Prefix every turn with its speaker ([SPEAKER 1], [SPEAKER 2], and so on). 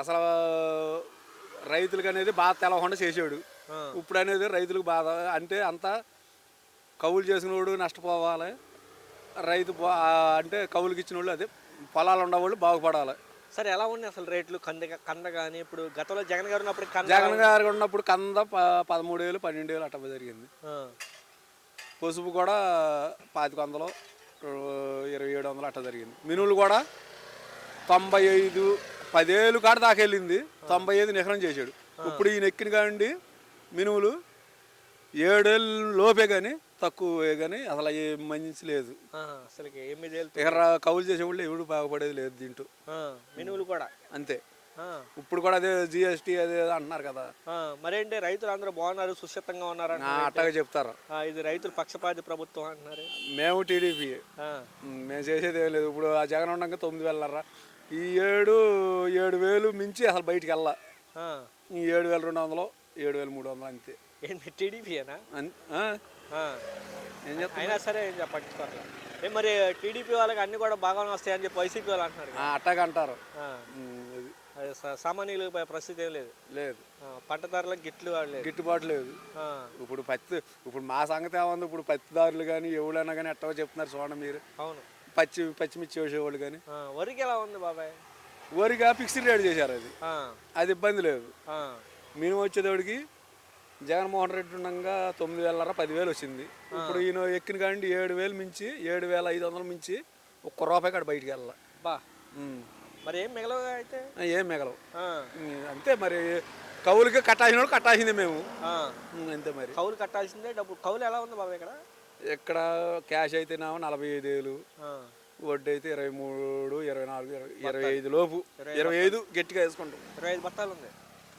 [SPEAKER 1] అసలు రైతులకు అనేది బాగా తెలవకుండా చేసాడు. ఇప్పుడు అనేది రైతులకు బాధ. అంటే అంతా కవులు చేసినోడు నష్టపోవాలి. రైతు అంటే కవులకి ఇచ్చిన వాళ్ళు అదే పొలాలు ఉన్నవాళ్ళు బాగుపడాలి.
[SPEAKER 2] సరే ఎలా ఉన్నాయి అసలు రేట్లు? కంద కంద కానీ ఇప్పుడు గతంలో జగన్ గారు ఉన్నప్పుడు
[SPEAKER 1] జగన్ గారు ఉన్నప్పుడు కంద పదమూడు వేలు పన్నెండు వేలు అట్ట జరిగింది. పసుపు కూడా పాతిక వందలు ఇరవై ఏడు వందలు అట్ట జరిగింది. మినువులు కూడా తొంభై ఐదు పదేళ్ళు కాడ దాకా వెళ్ళింది. తొంభై ఐదు నిఖరం చేశాడు. ఇప్పుడు ఈయన ఎక్కిన కాండి మినువులు ఏడేళ్ళు లోపే కానీ తక్కువే కానీ అసలు ఏ మంచి లేదు. ఇక కవులు చేసేవాళ్ళు ఎవడు బాగుపడేది లేదు దీంట్లో.
[SPEAKER 2] ఆ, మినువులు కూడా?
[SPEAKER 1] అంతే. ఇప్పుడు కూడా అదే జిఎస్టీ అదే అంటున్నారు కదా.
[SPEAKER 2] మరేంటి? రైతులు అందరూ బాగున్నారు సుస్థితంగా ఉన్నారు.
[SPEAKER 1] అట్టగా చెప్తారు.
[SPEAKER 2] ఇది రైతులు పక్షపాతి ప్రభుత్వం అంటున్నారు.
[SPEAKER 1] మేము టీడీపీ మేము చేసేది ఏం లేదు. ఇప్పుడు ఆ జగన్ ఉండగా తొమ్మిది వేలన్నర. ఈ ఏడు ఏడు వేలు మించి అసలు బయటికి వెళ్ళా. ఈ ఏడు వేల రెండు వందలు ఏడు వేల మూడు వందలు అంతే.
[SPEAKER 2] ఏంటి అయినా సరే ఏం పట్టించుకోవాలి ఏ మరి టీడీపీ వాళ్ళకి అన్ని కూడా బాగానే వస్తాయని చెప్పి వైసీపీ వాళ్ళు అంటున్నారు కదా.
[SPEAKER 1] అట్టగా అంటారు.
[SPEAKER 2] సామాన్యుల పరిస్థితి ఏం లేదు.
[SPEAKER 1] లేదు.
[SPEAKER 2] ఆ, పట్టదారులకు గిట్లు
[SPEAKER 1] గిట్టుబాటు లేదు. ఇప్పుడు పత్తి ఇప్పుడు మా సంగతి ఏముంది? ఇప్పుడు పత్తిదారులు కానీ ఎవరైనా కానీ ఎట్టవో చెప్తున్నారు చూడండి మీరు.
[SPEAKER 2] అవును.
[SPEAKER 1] పచ్చి పచ్చిమిర్చి వేసేవాళ్ళు కానీ.
[SPEAKER 2] వరికి ఎలా ఉంది బాబాయ్?
[SPEAKER 1] వరిగా ఫిక్స్డ్ రేట్ చేశారు అది. అది ఇబ్బంది లేదు. మినిమం వచ్చేటోడికి జగన్మోహన్ రెడ్డి ఉండగా తొమ్మిది వేలన్నర పదివేలు వచ్చింది. ఇప్పుడు ఈయన ఎక్కిన కాండి ఏడు వేలు మించి ఏడు వేల ఐదు వందలు మించి ఒక్క రూపాయి కాడ బయటికి వెళ్ళాల.
[SPEAKER 2] బా. మరి ఏం మిగలవుగా అయితే?
[SPEAKER 1] ఏం మిగలవు. అంతే మరి. కవులకి కట్టాల్సిన కట్టాల్సిందే మేము. అంతే మరి.
[SPEAKER 2] కౌలు కట్టాల్సిందే డబ్బు కౌలు ఎలా ఉంది బాబాయ్ ఇక్కడ?
[SPEAKER 1] ఇక్కడ క్యాష్ అయితేనేమో నలభై ఐదు వేలు వడ్డీ అయితే ఇరవై మూడు ఇరవై నాలుగు ఇరవై ఇరవై ఐదు లోపు ఇరవై ఐదు గట్టిగా వేసుకుంటాం.
[SPEAKER 2] ఇరవై ఐదు బత్తాలు ఉంది